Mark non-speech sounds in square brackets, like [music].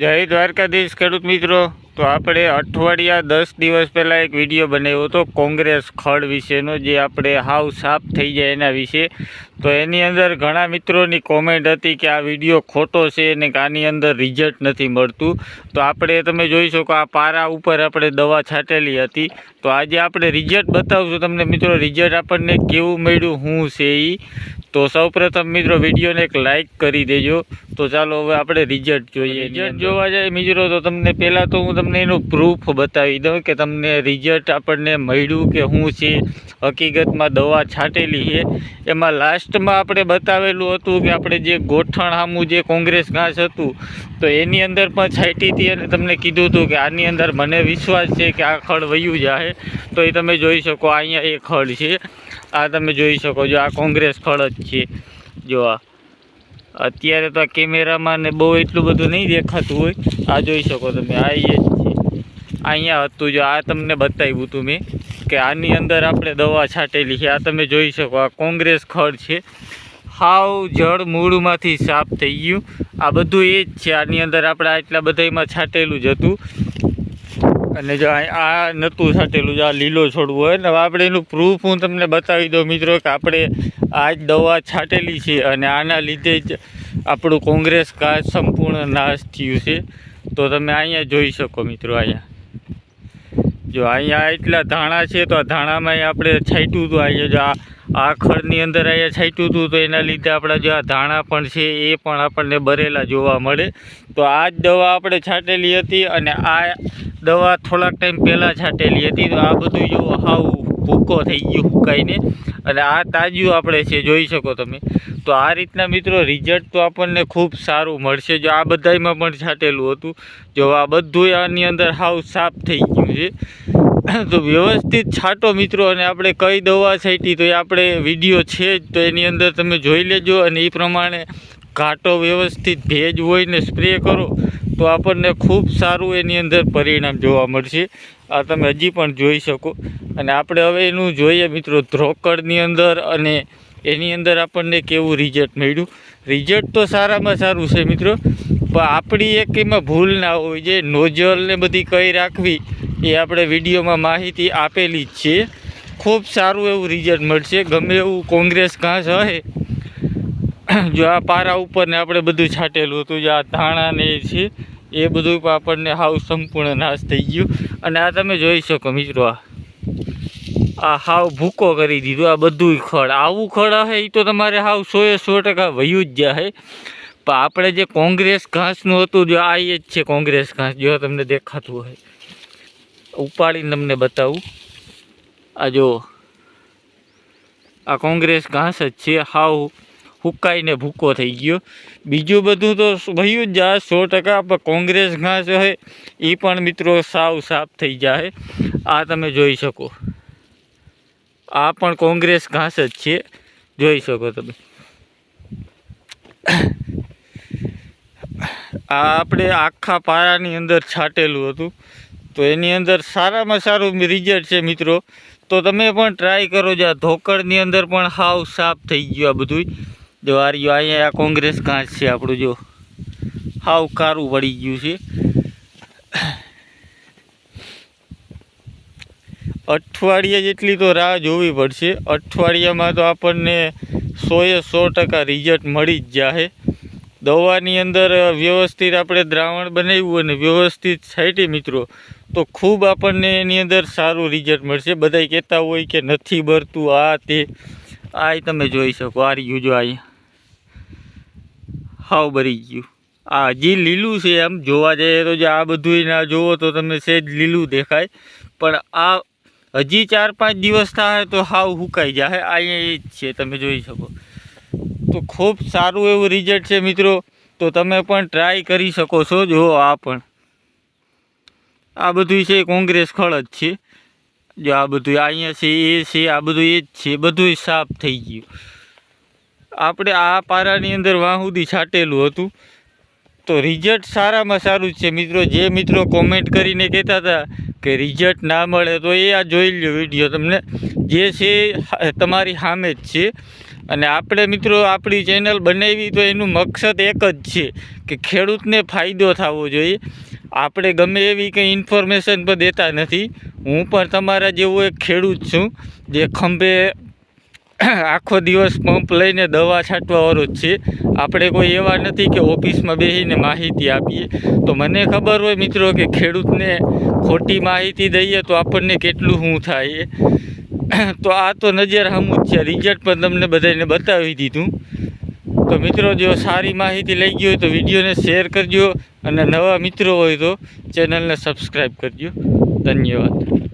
જય દ્વારકાધીશ, ખેડૂત મિત્રો. તો આપણે અઠવાડિયા દસ દિવસ પહેલાં એક વીડિયો બનાવ્યો હતો, કોંગ્રેસ ખડ વિશેનો, જે આપણે હાવ સાફ થઈ જાય એના વિશે. તો એની અંદર ઘણા મિત્રોની કોમેન્ટ હતી કે આ વીડિયો ખોટો છે ને કે આની અંદર રિઝલ્ટ નથી મળતું. તો આપણે તમે જોઈ શકો આ પારા ઉપર આપણે દવા છાંટેલી હતી. તો આજે આપણે રિઝલ્ટ બતાવશું. તમને મિત્રો રિઝલ્ટ આપણને કેવું મળ્યું, શું છે એ તો સૌપ્રથમ મિત્રો વિડીયોને એક લાઇક કરી દેજો. તો ચાલો હવે આપણે રિઝલ્ટ જોઈએ રિઝલ્ટ જોવા જાય મિત્રો તો તમને પહેલાં તો હું તમને એનું પ્રૂફ બતાવી દઉં કે તમને રિઝલ્ટ આપણને મળ્યું કે શું છે. હકીકતમાં દવા છાંટેલી છે. એમાં લાસ્ટમાં આપણે બતાવેલું હતું કે આપણે જે ગોઠણ સામું જે કોંગ્રેસ ઘાસ હતું તો એની અંદર પણ છાંટી હતી અને તમને કીધું હતું કે આની અંદર મને વિશ્વાસ છે કે આ ખડ વયું જાય તો એ તમે જોઈ શકો અહીંયા એ ખડ છે. આ તમે જોઈ શકો છો આ કોંગ્રેસ ખડ જ છે. જો આ. અત્યારે તો આ કેમેરામાં ને બહુ એટલું બધું નહીં દેખાતું હોય. આ જોઈ શકો તમે, આ એ જ છે. અહીંયા હતું જો, આ તમને બતાવ્યું હતું મેં કે આની અંદર આપણે દવા છાંટેલી છે. આ તમે જોઈ શકો, આ કોંગ્રેસ ખડ છે. હાવ જળ મૂળમાંથી સાફ થઈ ગયું. આ બધું એ જ છે, આની અંદર આપણે આટલા બધામાં છાંટેલું જ હતું. અને જો આ નહોતું છાંટેલું, જો આ લીલો છોડવું હોય ને આપણે એનું પ્રૂફ હું તમને બતાવી દઉં મિત્રો કે આપણે આ જ દવા છાંટેલી છે અને આના લીધે જ આપણું કોંગ્રેસ કાચ સંપૂર્ણ નાશ થયું છે. તો તમે અહીંયા જોઈ શકો મિત્રો અહીંયા. જો અહીંયા એટલા ધાણા છે તો આ ધાણામાં આપણે છાંટ્યું હતું. અહીંયા જો આ આ ખડની અંદર અહીંયા છાંટ્યું હતું તો એના લીધે આપણા જે આ ધાણા પણ છે એ પણ આપણને બરેલા જોવા મળે. તો આ જ દવા આપણે છાંટેલી હતી અને આ દવા થોડાક ટાઈમ પહેલાં છાંટેલી હતી. તો આ બધું જો હાવ ભૂકો થઈ ગયું હુકાઈને અને આ તાજું આપણે છે, જોઈ શકો તમે. તો આ રીતના મિત્રો રિઝલ્ટ તો આપણને ખૂબ સારું મળશે. જો આ બધામાં પણ છાંટેલું હતું. જો આ બધું આની અંદર હાવ સાફ થઈ ગયું છે. [coughs] તો વ્યવસ્થિત છાંટો મિત્રો, અને આપણે કઈ દવા છાંટી તો એ આપણે વીડિયો છે જ, તો એની અંદર તમે જોઈ લેજો. અને એ પ્રમાણે ઘાટો વ્યવસ્થિત ભેજ હોય ને સ્પ્રે કરો, તો આપણને ખૂબ સારું એની અંદર પરિણામ જોવા મળશે. આ તમે હજી પણ જોઈ શકો. અને આપણે હવે એનું જોઈએ મિત્રો ધ્રોકડની અંદર અને એની અંદર આપણને કેવું રિઝલ્ટ મળ્યું. રિઝલ્ટ તો સારામાં સારું છે મિત્રો, પણ આપણી એક એમાં ભૂલ ના હોય. જે નોઝલ બધી કઈ રાખવી, એ આપણે વિડીયોમાં માહિતી આપેલી જ છે. ખૂબ સારું એવું રિઝલ્ટ મળશે. ગમે એવું કોંગ્રેસ ઘાસ હોય [coughs] જો આ પારા ઉપર ને આપણે બધું છાંટેલું હતું, જે આ ધાણા ને એ છે, એ બધું પણ આપણને હાવ સંપૂર્ણ નાશ થઈ ગયું. અને આ તમે જોઈ શકો મિત્રો, આ આ હાવ ભૂકો કરી દીધું, આ બધું ખડ. આવું ખડ હશે એ તો તમારે હાવ સોએ સો ટકા વયું જ જાય. પણ આપણે જે કોંગ્રેસ ઘાસનું હતું, જો આ એ જ છે કોંગ્રેસ ઘાસ, જો તમને દેખાતું હોય. ઉપાડીને તમને બતાવું. આ જો, આ કોંગ્રેસ ઘાસ જ છે, હાવ હુકાઈને ભૂકો થઈ ગયો. બીજું બધું તો ભયું જ જાય, સો ટકા, પણ કોંગ્રેસ ઘાસ હોય એ પણ મિત્રો સાવ સાફ થઈ જાય આ તમે જોઈ શકો. આ પણ કોંગ્રેસ ઘાસ જ છે. જોઈ શકો તમે. આ આપણે આખા પારાની અંદર છાંટેલું હતું. તો એની અંદર સારામાં સારું રિઝલ્ટ છે મિત્રો. તો તમે પણ ટ્રાય કરો જો ધોકડની અંદર પણ હાવ સાફ થઈ ગયું આ બધું જો આ રહ્યું અહીંયા કોંગ્રેસ ઘાસ છે આપણું જો. હાવ કારું પડી ગયું છે. અઠવાડિયા જેટલી તો રાહ જોવી પડશે. અઠવાડિયામાં તો આપણને સોએ સો ટકા રિઝલ્ટ મળી જ જાહે. દવાની અંદર વ્યવસ્થિત આપણે દ્રાવણ બનાવ્યું અને વ્યવસ્થિત છાંટી મિત્રો, તો ખૂબ આપણને એની અંદર સારું રિઝલ્ટ મળશે. બધાય કહેતા હોય કે નથી ભરતું આ તે. આ તમે જોઈ શકો, આ રહ્યું જો અહીંયા હાવ ભરી ગયું. આ હજી લીલું છે એમ જોવા જઈએ તો જે આ બધું ના જોવો તો તમે સહેજ લીલું દેખાય. પણ આ હજી ચાર પાંચ દિવસ થાય તો હાવ હુકાઈ જાય. અહીંયા એ જ છે, તમે જોઈ શકો. તો ખૂબ સારું એવું રિઝલ્ટ છે મિત્રો. તો તમે પણ ટ્રાય કરી શકો છો. જો આ પણ. આ બધું છે, કોંગ્રેસ ખળ જ છે. જો આ બધું અહીંયા છે, એ છે, આ બધું એ જ છે, બધું સાફ થઈ ગયું. આપણે આ પારાની અંદર વાહુદી છાંટેલું હતું. તો રિઝલ્ટ સારામાં સારું જ છે. મિત્રો, જે મિત્રો કોમેન્ટ કરીને કહેતા હતા કે રિઝલ્ટ ના મળે તો એ આ જોઈ લો વીડિયો તમને. જે છે તમારી સામે જ છે. અને આપણે મિત્રો, આપણી ચેનલ બનાવી તો એનું મકસદ એક જ છે કે ખેડૂતને ફાયદો થવો જોઈએ. આપણે ગમે એવી કંઈ ઇન્ફોર્મેશન પણ દેતા નથી. હું પણ તમારા જેવો એક ખેડૂત છું, જે ખંભે [coughs] આખો દિવસ પંપ લઈને દવા છાંટવાવાળું જ છે આપણે કોઈ એવા નથી કે ઓફિસમાં બેસીને માહિતી આપીએ. તો મને ખબર હોય મિત્રો કે ખેડૂતને ખોટી માહિતી દઈએ તો આપણને કેટલું શું થાય [coughs] તો આ તો નજર હમું જ છે. રિઝલ્ટ પણ તમને બધાને બતાવી દીધું. તો મિત્રો, જો સારી માહિતી લઈ ગઈ હોય તો વિડીયોને શેર કરજો અને નવા મિત્રો હોય તો ચેનલને સબસ્ક્રાઈબ કરજો. ધન્યવાદ.